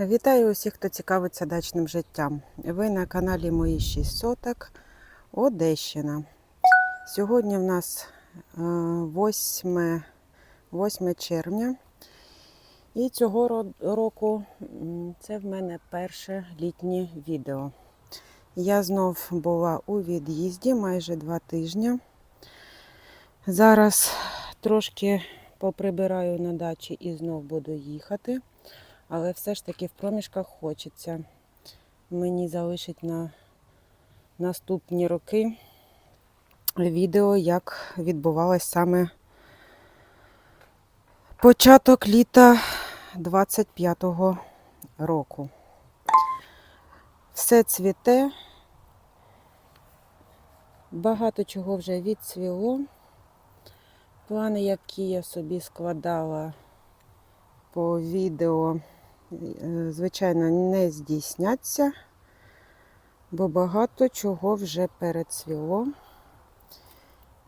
Вітаю усіх, хто цікавиться дачним життям. Ви на каналі Мої 6 соток Одещина. Сьогодні в нас е, 8, 8 червня. І цього року це в мене перше літнє відео. Я знов була у від'їзді майже два тижні. Зараз трошки поприбираю на дачі і знов буду їхати. Але все ж таки в проміжках хочеться мені залишить на наступні роки відео, як відбувалось саме початок літа 25-го року. Все цвіте, багато чого вже відцвіло. Плани, які я собі складала по відео, звичайно, не здійсняться, бо багато чого вже перецвіло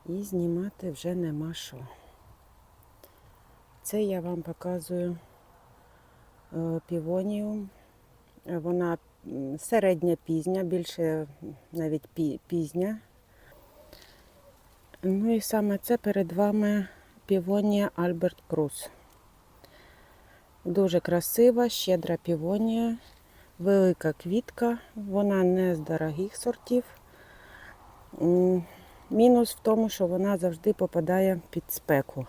і знімати вже нема що. Це я вам показую е, півонію. Е, Вона середня пізня, більше навіть пізня. Ну і саме це перед вами півонія Альберт Крус. Дуже красива, щедра півонія, велика квітка, вона не з дорогих сортів. Мінус в тому, що вона завжди попадає під спеку.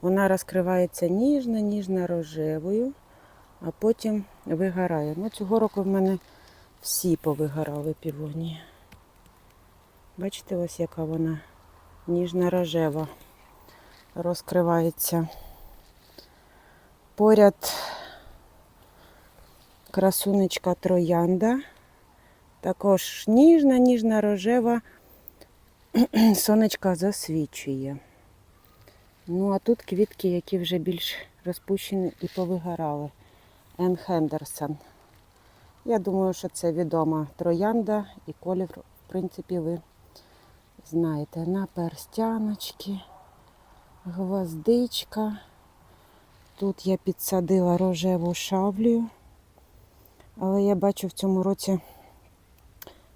Вона розкривається ніжно, ніжно рожевою, а потім вигорає. Ну, цього року в мене всі повигорали півонії. Бачите, ось яка вона ніжно рожева розкривається. Поряд красунечка троянда. Також ніжна, ніжна рожева сонечка засвічує. Ну, а тут квітки, які вже більш розпущені і повигорали. Ен Хендерсон. Я думаю, що це відома троянда і колір, в принципі, ви знаєте. Наперстяночки, гвоздичка. Тут я підсадила рожеву шавлію, але я бачу в цьому році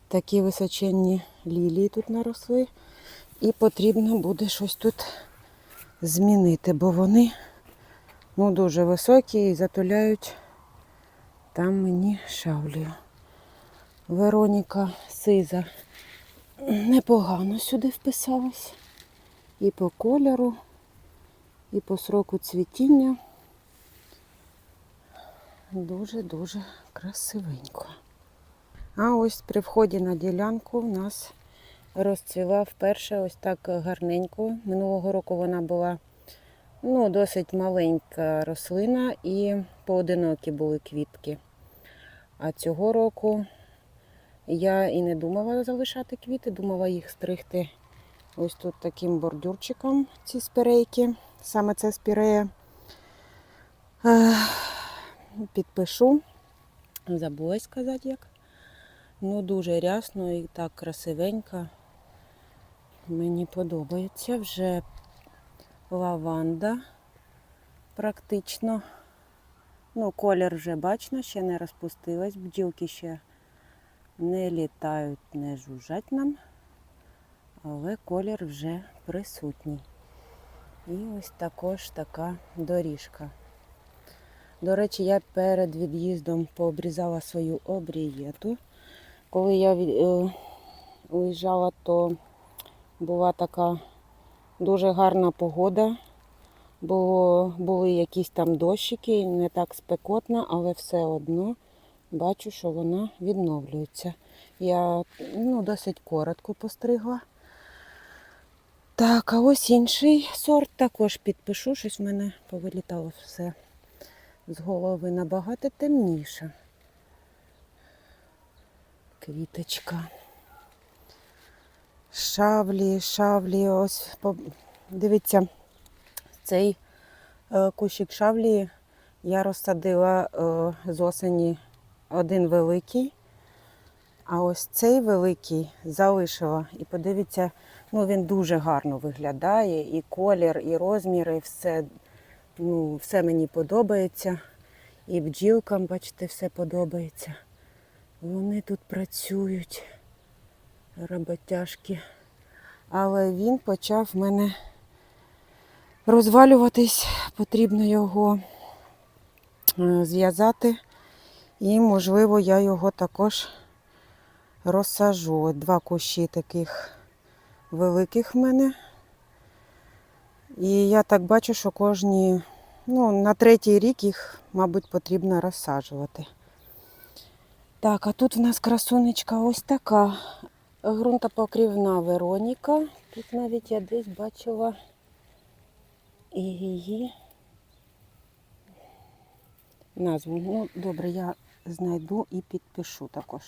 такі височенні лілії тут наросли. І потрібно буде щось тут змінити, бо вони ну, дуже високі і затуляють там мені шавлію. Вероніка Сиза непогано сюди вписалась. І по кольору, і по сроку цвітіння. Дуже-дуже красивенько. А ось при вході на ділянку в нас розцвіла вперше ось так гарненько. Минулого року вона була ну, досить маленька рослина і поодинокі були квітки. А цього року я і не думала залишати квіти, думала їх стригти ось тут таким бордюрчиком, ці спірейки. Саме це спірея. Підпишу. Забула сказати як. Ну, дуже рясно і так красивенько. Мені подобається вже лаванда практично. Ну, колір вже бачно, ще не розпустилась. Бджілки ще не літають, не жужжать нам, але колір вже присутній. І ось також така доріжка. До речі, я перед від'їздом пообрізала свою обрієту. Коли я від- е, то була така дуже гарна погода. Було, були якісь там дощики, не так спекотно, але все одно бачу, що вона відновлюється. Я ну, досить коротко постригла. Так, а ось інший сорт також підпишу, щось в мене повилітало все з голови набагато темніше. Квіточка. Шавлі, шавлі, ось дивіться, цей е, кущик шавлі я розсадила е, з осені один великий, а ось цей великий залишила. І подивіться, ну він дуже гарно виглядає, і колір, і розміри, все, ну, все мені подобається. І бджілкам, бачите, все подобається. Вони тут працюють, роботяжки. Але він почав в мене розвалюватись, потрібно його е, зв'язати. І, можливо, я його також розсажу. Два кущі таких великих в мене. І я так бачу, що кожні, ну, на третій рік їх, мабуть, потрібно розсаджувати. Так, а тут в нас красунечка ось така. Грунтопокрівна Вероніка. Тут навіть я десь бачила і її назву. Ну, добре, я знайду і підпишу також.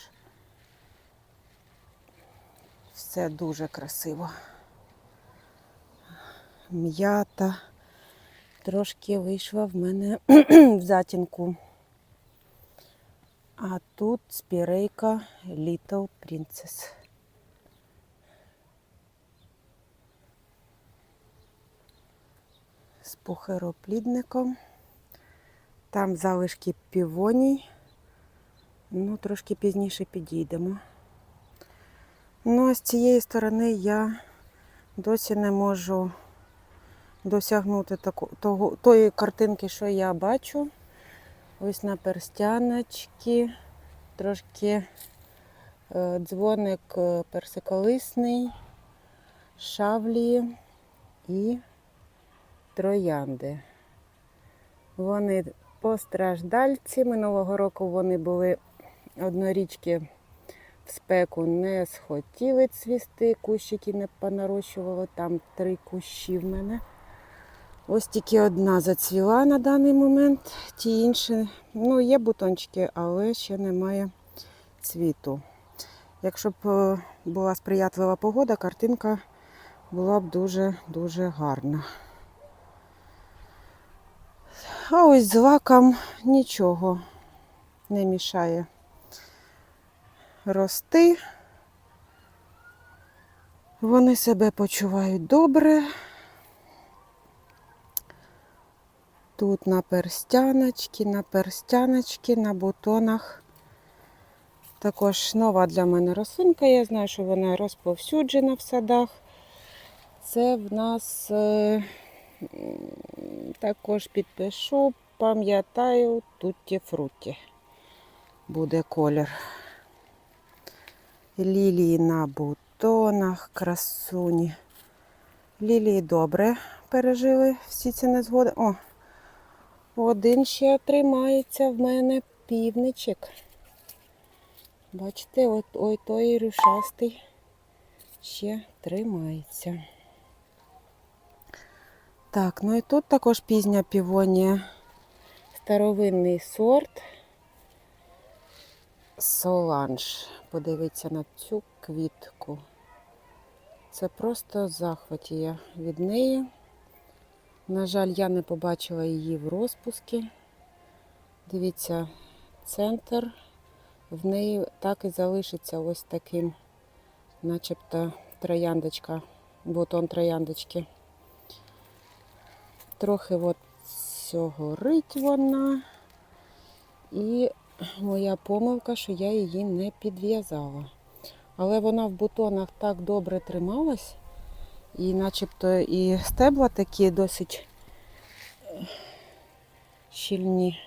Все дуже красиво. М'ята трошки вийшла в мене в затінку. А тут спірейка Little Princess. З пухироплідником. Там залишки півоній. Ну, трошки пізніше підійдемо. Ну, а з цієї сторони я досі не можу досягнути таку, того, тої картинки, що я бачу. Ось на перстяночки, трошки е, дзвоник е, персиколисний, шавлі і троянди. Вони постраждальці. Минулого року вони були однорічки в спеку не схотіли цвісти, кущики не понарощували, там три кущі в мене. Ось тільки одна зацвіла на даний момент, ті інші, ну, є бутончики, але ще немає цвіту. Якщо б е, була сприятлива погода, картинка була б дуже-дуже гарна. А ось з лаком нічого не мішає рости. Вони себе почувають добре. Тут на перстяночки, на перстяночки, на бутонах. Також нова для мене рослинка. Я знаю, що вона розповсюджена в садах. Це в нас е, також підпишу, пам'ятаю, тутті фруті буде колір. Лілії на бутонах, красуні. Лілії добре пережили всі ці незгоди. О, один ще тримається в мене півничок. Бачите, от ой той рюшастий ще тримається. Так, ну і тут також пізня півонія. Старовинний сорт. Соланж. Подивіться на цю квітку. Це просто захваті я від неї. На жаль, я не побачила її в розпуску. Дивіться, центр в неї так і залишиться ось таким, начебто трояндочка, бутон трояндочки. Трохи от горить вона. І моя помилка, що я її не підв'язала. Але вона в бутонах так добре трималась, і начебто і стебла такі досить е, щільні.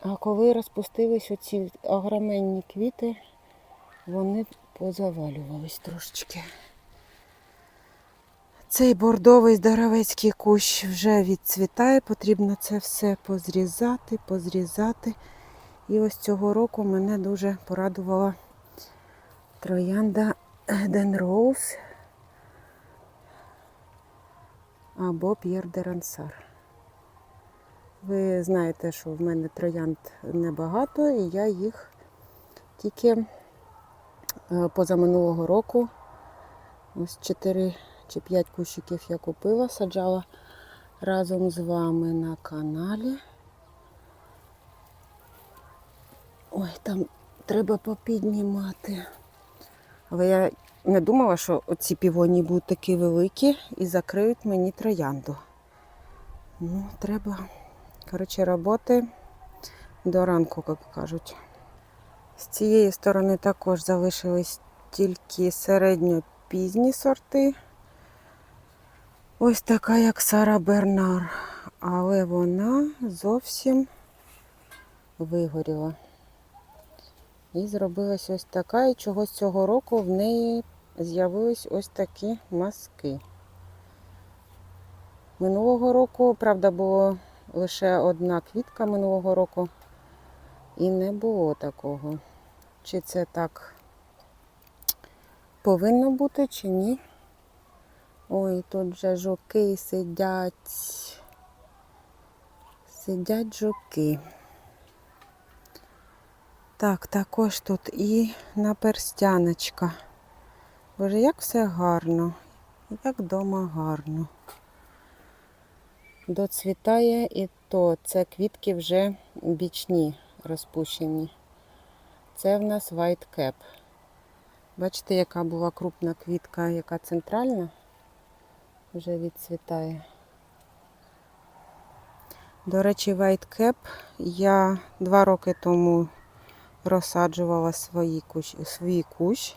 А коли розпустились оці огроменні квіти, вони позавалювались трошечки. Цей бордовий здоровецький кущ вже відцвітає, потрібно це все позрізати, позрізати. І ось цього року мене дуже порадувала троянда Ден або П'єр де Рансар. Ви знаєте, що в мене троянд небагато, і я їх тільки е, позаминулого року, ось 4 чи 5 кущиків я купила, саджала разом з вами на каналі. Ой, там треба попіднімати. Але я не думала, що оці півоні будуть такі великі і закриють мені троянду. Ну, треба Коротше, роботи до ранку, як кажуть. З цієї сторони також залишились тільки середньо-пізні сорти. Ось така, як Сара Бернар. Але вона зовсім вигоріла. І зробилась ось така, і чогось цього року в неї з'явились ось такі маски. Минулого року, правда, було лише одна квітка минулого року. І не було такого. Чи це так повинно бути, чи ні? Ой, тут вже жуки сидять. Сидять жуки. Так, також тут і наперстяночка. Боже, як все гарно. Як вдома гарно. Доцвітає і то це квітки вже бічні розпущені. Це в нас White Cap. Бачите, яка була крупна квітка, яка центральна, вже відцвітає. До речі, White Cap я два роки тому розсаджувала свої кущ, свій кущ.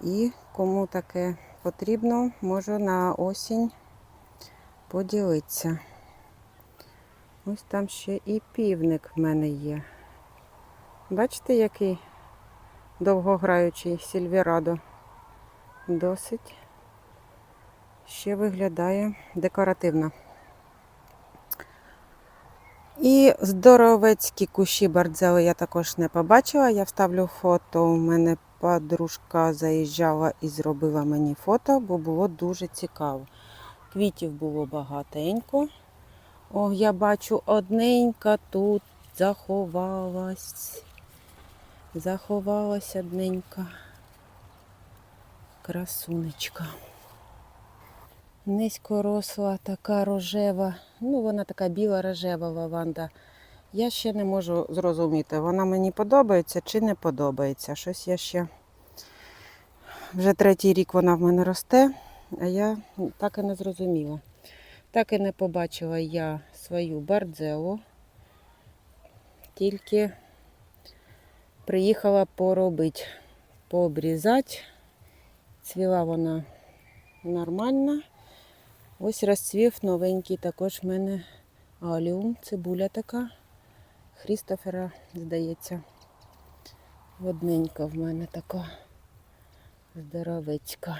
І кому таке потрібно, можу на осінь поділитися. Ось там ще і півник в мене є. Бачите, який довгограючий сільверадо. Досить ще виглядає декоративно. І здоровецькі кущі бардзели я також не побачила. Я вставлю фото. У мене подружка заїжджала і зробила мені фото, бо було дуже цікаво. Квітів було багатенько. О, я бачу, одненька тут заховалась. Заховалась одненька. Красунечка. Низько росла, така рожева, ну вона така біла рожева лаванда. Я ще не можу зрозуміти, вона мені подобається чи не подобається. Щось я ще вже третій рік вона в мене росте, а я так і не зрозуміла. Так і не побачила я свою бардзелу, тільки приїхала поробити, пообрізати. Цвіла вона нормально. Ось розцвів новенький також в мене аліум, цибуля така. Хрістофера, здається. Водненька в мене така здоровецька.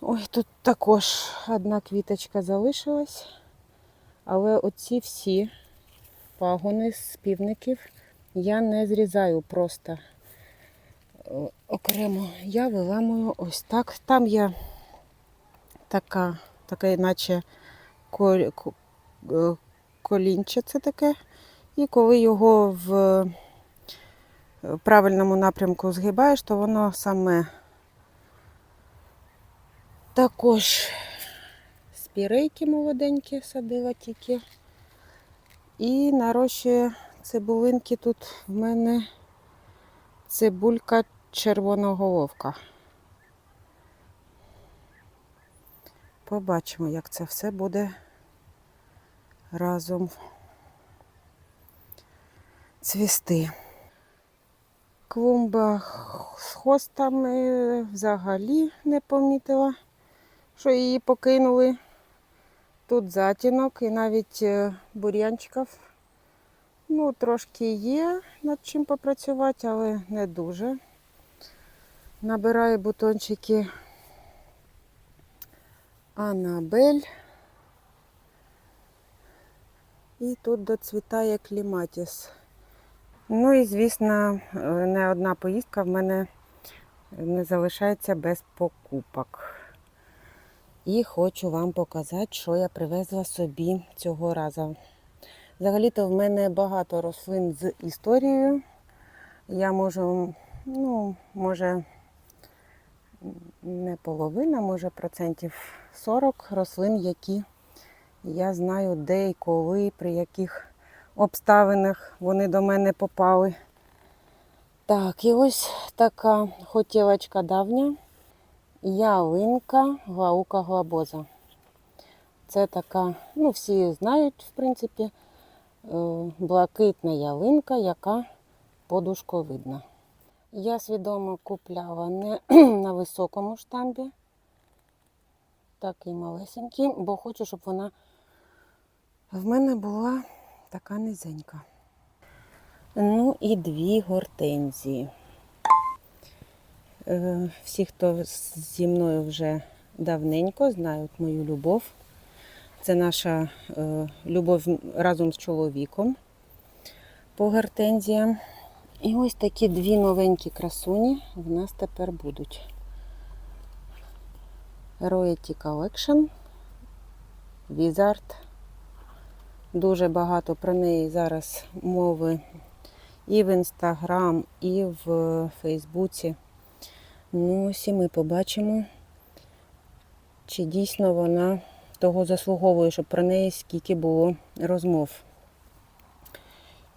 Ой, тут також одна квіточка залишилась, але оці всі пагони з півників я не зрізаю просто е, окремо. Я виламую ось так. Там є така, таке, наче коль, ко- е, колінче це таке. І коли його в в правильному напрямку згибаєш, то воно саме також спірейки молоденькі садила тільки. І нарощує цибулинки тут в мене цибулька червоноголовка. Побачимо, як це все буде разом цвісти. Клумба з хостами взагалі не помітила, що її покинули. Тут затінок і навіть е, бур'янчиків. Ну, трошки є над чим попрацювати, але не дуже. Набираю бутончики Анабель. І тут доцвітає кліматіс. Ну і, звісно, не одна поїздка в мене не залишається без покупок. І хочу вам показати, що я привезла собі цього разу. Взагалі-то в мене багато рослин з історією. Я можу, ну, може, не половина, може процентів 40 рослин, які я знаю, де і коли, при яких обставинах вони до мене попали. Так, і ось така хотілочка давня. Ялинка глаука глобоза. Це така, ну всі знають, в принципі, е, блакитна ялинка, яка подушковидна. Я свідомо купляла не на високому штамбі, такий малесенький, бо хочу, щоб вона в мене була така низенька. Ну і дві гортензії. Е, Всі, хто зі мною вже давненько, знають мою любов. Це наша е, любов разом з чоловіком по гортензіям. І ось такі дві новенькі красуні в нас тепер будуть. Royalty Collection Wizard. Дуже багато про неї зараз мови і в Інстаграм, і в Фейсбуці. Ну, ось і ми побачимо, чи дійсно вона того заслуговує, щоб про неї скільки було розмов.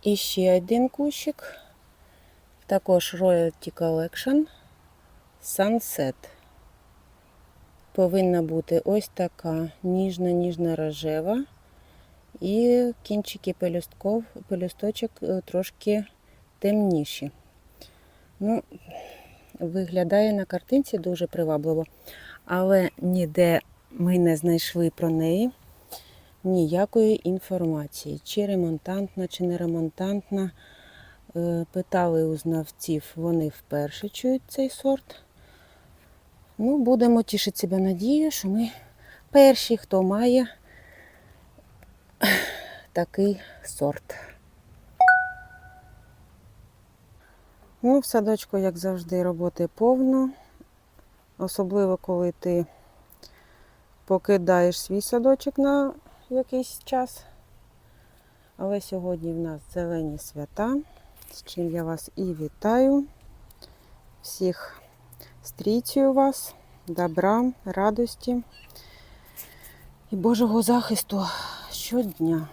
І ще один кущик. Також Royalty Collection Sunset. Повинна бути ось така ніжна-ніжна рожева. І кінчики пелюстков, пелюсточок е, трошки темніші. Ну, виглядає на картинці дуже привабливо, але ніде ми не знайшли про неї ніякої інформації. Чи ремонтантна, чи не ремонтантна. Е, Питали у знавців, вони вперше чують цей сорт. Ну, будемо тішити себе надією, що ми перші, хто має такий сорт. Ну, в садочку, як завжди, роботи повно. Особливо, коли ти покидаєш свій садочок на якийсь час. Але сьогодні в нас зелені свята, з чим я вас і вітаю. Всіх стрічую вас, добра, радості і Божого захисту щодня.